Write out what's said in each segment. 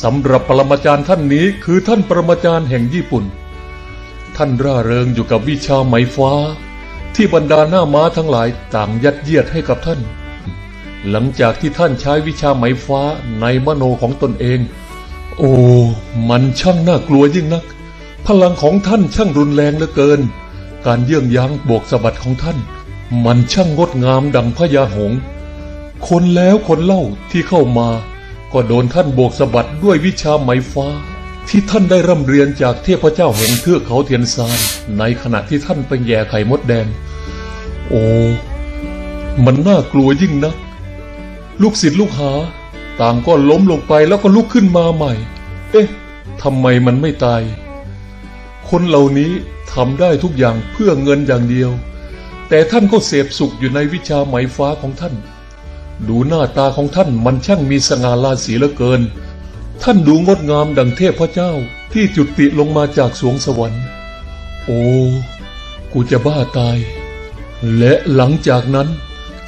สำหรับปรมาจารย์ท่านนี้คือท่านปรมาจารย์แห่งญี่ปุ่น ท่านร่าเริงอยู่กับวิชาไหมฟ้า ที่บรรดาหน้าม้าทั้งหลายต่างยัดเยียดให้กับท่าน หลังจากที่ท่านใช้วิชาไหมฟ้าในมโนของตนเอง โอ้ มันช่างน่ากลัวยิ่งนัก พลังของท่านช่างรุนแรงเหลือเกิน การเยื่องย้างบวกสะบัดของท่าน มันช่างงดงามดังพญาหง คนแล้วคนเล่าที่เข้ามา ก็โดนท่านโบกสะบัดด้วยวิชาไหมฟ้า ที่ท่านได้ร่ำเรียนจากเทพเจ้าแห่งเทือกเขาเทียนซานในขณะที่ท่านไปแย่ไข่มดแดง โอ้มันน่ากลัวยิ่งนัก ลูกศิษย์ลูกหา ต่างก็ล้มลงไปแล้วก็ลุกขึ้นมาใหม่ เอ๊ะทำไมมันไม่ตาย คนเหล่านี้ทำได้ทุกอย่างเพื่อเงินอย่างเดียว แต่ท่านก็เสพสุขอยู่ในวิชาไหมฟ้าของท่าน ดูหน้าตาของท่านมันช่างมีสง่าราศีเหลือเกิน ท่านดูงดงามดังเทพพระเจ้าที่จุติลงมาจากสวงสวรรค์ โอ้ กูจะบ้าตาย และหลังจากนั้น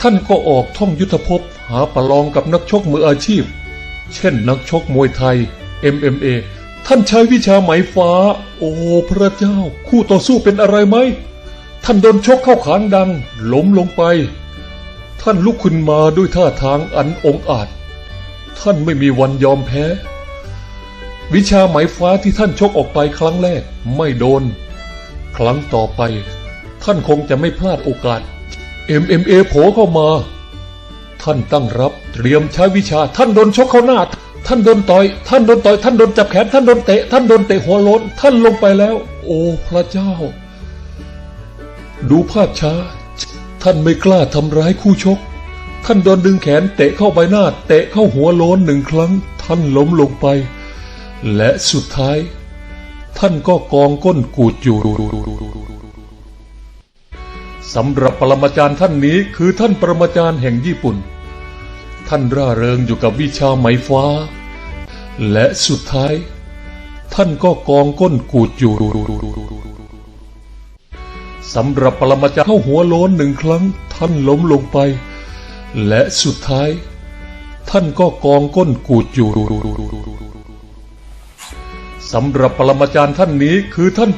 ท่านก็ออกท่องยุทธภพหาประลองกับนักชกมืออาชีพ เช่นนักชกมวยไทย MMA ท่านใช้วิชาไหมฟ้า โอ้พระเจ้า คู่ต่อสู้เป็นอะไรไหม ท่านโดนชกเข้าขางดังล้มลงไป ท่านลุกขึ้นมาด้วยท่าทางอันองอาจ ท่านไม่มีวันยอมแพ้ วิชาไหมฟ้าที่ท่านชกออกไปครั้งแรกไม่โดน ครั้งต่อไป ท่านคงจะไม่พลาดโอกาส MMA โผล่เข้ามา ท่านตั้งรับเตรียมใช้วิชา ท่านโดนชกเข้าหน้า ท่านโดนต่อย ท่านโดนต่อย ท่านโดนจับแขน ท่านโดนเตะ ท่านโดนเตะหัวโล้นท่านลงไปแล้ว โอ้พระเจ้า ดูภาพช้า ท่านไม่กล้าทำร้ายคู่ชก ท่านโดนดึงแขนเตะเข้าใบหน้า เตะเข้าหัวโล้นหนึ่งครั้ง ท่านล้มลงไป และสุดท้าย ท่านก็กองก้นกูดอยู่สำหรับปรมาจารย์ท่านนี้คือท่านปรมาจารย์แห่งญี่ปุ่น ท่านร่าเริงอยู่กับวิชาไหมฟ้า และสุดท้าย ท่านก็กองก้นกูดอยู่ สำหรับปรมาจารย์เข้าหัวโล้นหนึ่งครั้ง ท่านล้มลงไป และสุดท้าย ท่านก็กองก้นกูดอยู่สำหรับปรมาจารย์ท่านนี้คือท่าน